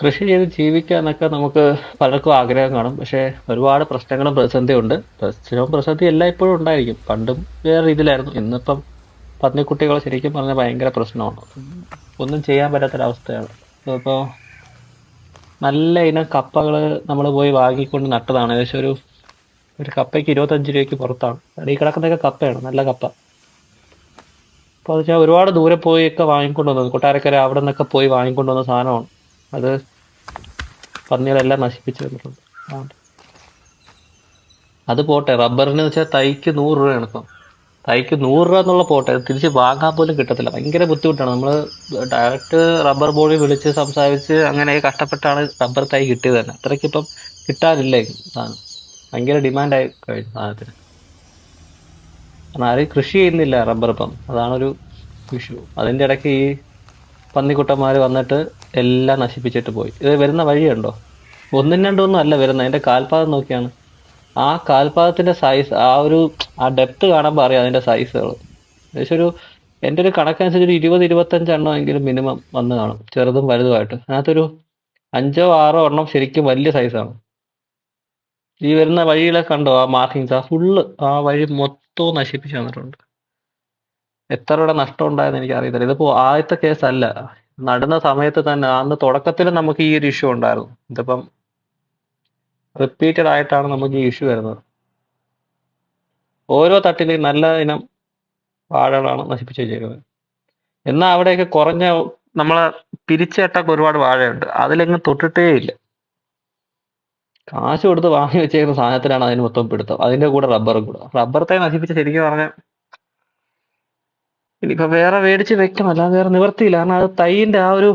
കൃഷി ചെയ്ത് ജീവിക്കാനൊക്കെ നമുക്ക് പലർക്കും ആഗ്രഹം കാണും. പക്ഷേ ഒരുപാട് പ്രശ്നങ്ങളും പ്രതിസന്ധിയുണ്ട്. പ്രശ്നവും പ്രതിസന്ധി എല്ലാം ഇപ്പോഴും ഉണ്ടായിരിക്കും. പണ്ടും വേറെ രീതിയിലായിരുന്നു. ഇന്നിപ്പം പന്നിക്കുട്ടികൾ ശരിക്കും പറഞ്ഞാൽ ഭയങ്കര പ്രശ്നമാണ്. ഒന്നും ചെയ്യാൻ പറ്റാത്തൊരവസ്ഥയാണ്. ഇപ്പോൾ നല്ല ഇനം കപ്പകൾ നമ്മൾ പോയി വാങ്ങിക്കൊണ്ട് നട്ടതാണ്. ഏകദേശം ഒരു ഒരു കപ്പയ്ക്ക് ഇരുപത്തഞ്ച് രൂപയ്ക്ക് പുറത്താണ്. അവിടെ ഈ കിടക്കുന്നതൊക്കെ കപ്പയാണ് നല്ല കപ്പ. അപ്പോൾ അത് വെച്ചാൽ ഒരുപാട് ദൂരെ പോയി ഒക്കെ വാങ്ങിക്കൊണ്ട് വന്നത്. കൊട്ടാരക്കര അവിടെ നിന്നൊക്കെ പോയി വാങ്ങിക്കൊണ്ടുവന്ന സാധനമാണ്. അത് പന്നികളെല്ലാം നശിപ്പിച്ചു തന്നിട്ടുണ്ട്. അതുകൊണ്ട് അത് പോട്ടെ റബ്ബറിന് വെച്ചാൽ തൈക്ക് നൂറ് രൂപയാണ് ഇപ്പം. തൈക്ക് നൂറ് രൂപ എന്നുള്ള പോട്ടെ തിരിച്ച് വാങ്ങാൻ പോലും കിട്ടത്തില്ല. ഭയങ്കര ബുദ്ധിമുട്ടാണ്. നമ്മൾ ഡയറക്റ്റ് റബ്ബർ ബോഡി വിളിച്ച് സംസാരിച്ച് അങ്ങനെ കഷ്ടപ്പെട്ടാണ് റബ്ബർ തൈ കിട്ടിയത് തന്നെ. അത്രയ്ക്ക് ഇപ്പം കിട്ടാനില്ല സാധനം? ഭയങ്കര ഡിമാൻഡായി കഴിഞ്ഞു സാധനത്തിന്. കാരണം ആരും കൃഷി ചെയ്യുന്നില്ല റബ്ബർ ഇപ്പം. അതാണൊരു ഇഷ്യൂ അതിന്റെ ഇടയ്ക്ക് ഈ പന്നിക്കുട്ടന്മാർ വന്നിട്ട് എല്ലാം നശിപ്പിച്ചിട്ട് പോയി. ഇത് വരുന്ന വഴിയുണ്ടോ? ഒന്നും രണ്ടൊന്നും അല്ല വരുന്നത്. അതിന്റെ കാൽപാദം നോക്കിയാണ്. ആ കാൽപാദത്തിന്റെ സൈസ് ആ ഒരു ആ ഡെപ്ത് കാണാൻ പറയാം അതിന്റെ സൈസുകൾ ഏകദേശം ഒരു എന്റെ ഒരു കണക്കനുസരിച്ച് ഒരു ഇരുപത് ഇരുപത്തഞ്ച് എണ്ണം എങ്കിലും മിനിമം വന്ന് കാണും. ചെറുതും വലുതുമായിട്ട്. അതിനകത്തൊരു അഞ്ചോ ആറോ എണ്ണം ശരിക്കും വലിയ സൈസാണ് ഈ വരുന്ന വഴിയിലൊക്കെ കണ്ടോ ആ മാർക്കിങ്സ് ആ ഫുള്ള് ആ വഴി മൊത്തവും നശിപ്പിച്ചു തന്നിട്ടുണ്ട്. എത്ര രൂപ നഷ്ടം ഉണ്ടായെന്ന് എനിക്ക് അറിയത്തില്ല ഇതിപ്പോ ആദ്യത്തെ കേസല്ല നടുന്ന സമയത്ത് തന്നെ അന്ന് തുടക്കത്തിൽ നമുക്ക് ഈ ഒരു ഇഷ്യൂ ഉണ്ടായിരുന്നു. ഇതിപ്പം റിപ്പീറ്റഡ് ആയിട്ടാണ് നമുക്ക് ഈ ഇഷ്യൂ വരുന്നത്. ഓരോ തട്ടിലും നല്ല ഇനം വാഴകളാണ് നശിപ്പിച്ചു വെച്ചേക്കുന്നത്. എന്നാൽ അവിടെയൊക്കെ കുറഞ്ഞ നമ്മളെ പിരിച്ചേട്ടൊക്കെ ഒരുപാട് വാഴയുണ്ട്. അതിലെങ്ങും തൊട്ടിട്ടേ ഇല്ല. കാശ് കൊടുത്ത് വാങ്ങി വെച്ചേക്കുന്ന സാധനത്തിലാണ് അതിന് മൊത്തം പിടുത്തം. അതിന്റെ കൂടെ റബ്ബറും കൂടെ. റബ്ബറത്തെ നശിപ്പിച്ച് ശരിക്കും പറഞ്ഞാൽ ഇനിയിപ്പോ വേറെ മേടിച്ച് വെക്കണം. അല്ലാതെ വേറെ നിവർത്തിയില്ല കാരണം അത് തൈന്റെ ആ ഒരു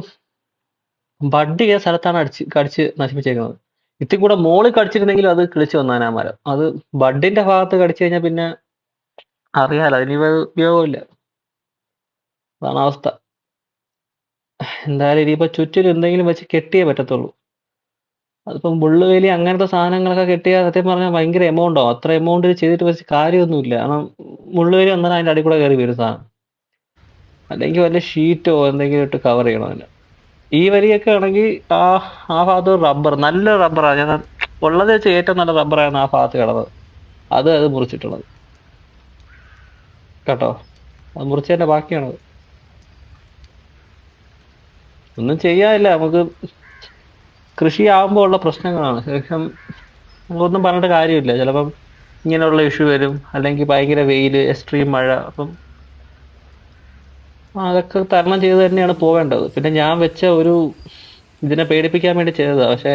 ബഡ് ചെയ്ത സ്ഥലത്താണ് അടിച്ച് കടിച്ച് നശിപ്പിച്ചേക്കുന്നത്? ഇത്തിരി കൂടെ മോളിൽ കടിച്ചിരുന്നെങ്കിലും അത് കിളിച്ച് വന്നാൻ ആ മരം. അത് ബഡിന്റെ ഭാഗത്ത് കടിച്ചു കഴിഞ്ഞാൽ പിന്നെ അറിയാലോ അതിന് ഉപയോഗമില്ല. അതാണ് അവസ്ഥ. എന്തായാലും ഇനിയിപ്പോ ചുറ്റിലും എന്തെങ്കിലും വെച്ച് കെട്ടിയേ പറ്റത്തുള്ളൂ. അതിപ്പം മുള്ളുവേലി അങ്ങനത്തെ സാധനങ്ങളൊക്കെ കെട്ടിയാൽ സത്യം പറഞ്ഞാൽ ഭയങ്കര എമൗണ്ട് അത്ര എമൗണ്ടിൽ ചെയ്തിട്ട് വെച്ച് കാര്യമൊന്നുമില്ല. കാരണം മുള്ളുവേലി വന്നാൽ അതിന്റെ അടി കൂടെ കയറി വരും സാധനം. അല്ലെങ്കിൽ വല്ല ഷീറ്റോ എന്തെങ്കിലും ഇട്ട് കവർ ചെയ്യണം അതിന്. ഈ വരിയൊക്കെ ആണെങ്കിൽ ആ ആ ഭാഗത്ത് റബ്ബർ നല്ല റബ്ബറാണ് ഞാൻ ഉള്ളത് വെച്ച് ഏറ്റവും നല്ല റബ്ബറാണ് ആ ഭാഗത്ത് കിടന്നത്. അത് അത് മുറിച്ചിട്ടുള്ളത്. കേട്ടോ? അത് മുറിച്ചതിന്റെ ബാക്കിയാണത്. ഒന്നും ചെയ്യാനില്ല. നമുക്ക് കൃഷി ആകുമ്പോൾ ഉള്ള പ്രശ്നങ്ങളാണ്. ശേഷം നമുക്കൊന്നും പറഞ്ഞിട്ട് കാര്യമില്ല. ചിലപ്പം ഇങ്ങനെയുള്ള ഇഷ്യൂ വരും. അല്ലെങ്കിൽ ഭയങ്കര വെയിൽ എക്സ്ട്രീം മഴ. അപ്പം അതൊക്കെ തരണം ചെയ്ത് തന്നെയാണ് പോവേണ്ടത്. പിന്നെ ഞാൻ വെച്ച ഒരു ഇതിനെ പേടിപ്പിക്കാൻ വേണ്ടി ചെയ്തതാണ് പക്ഷെ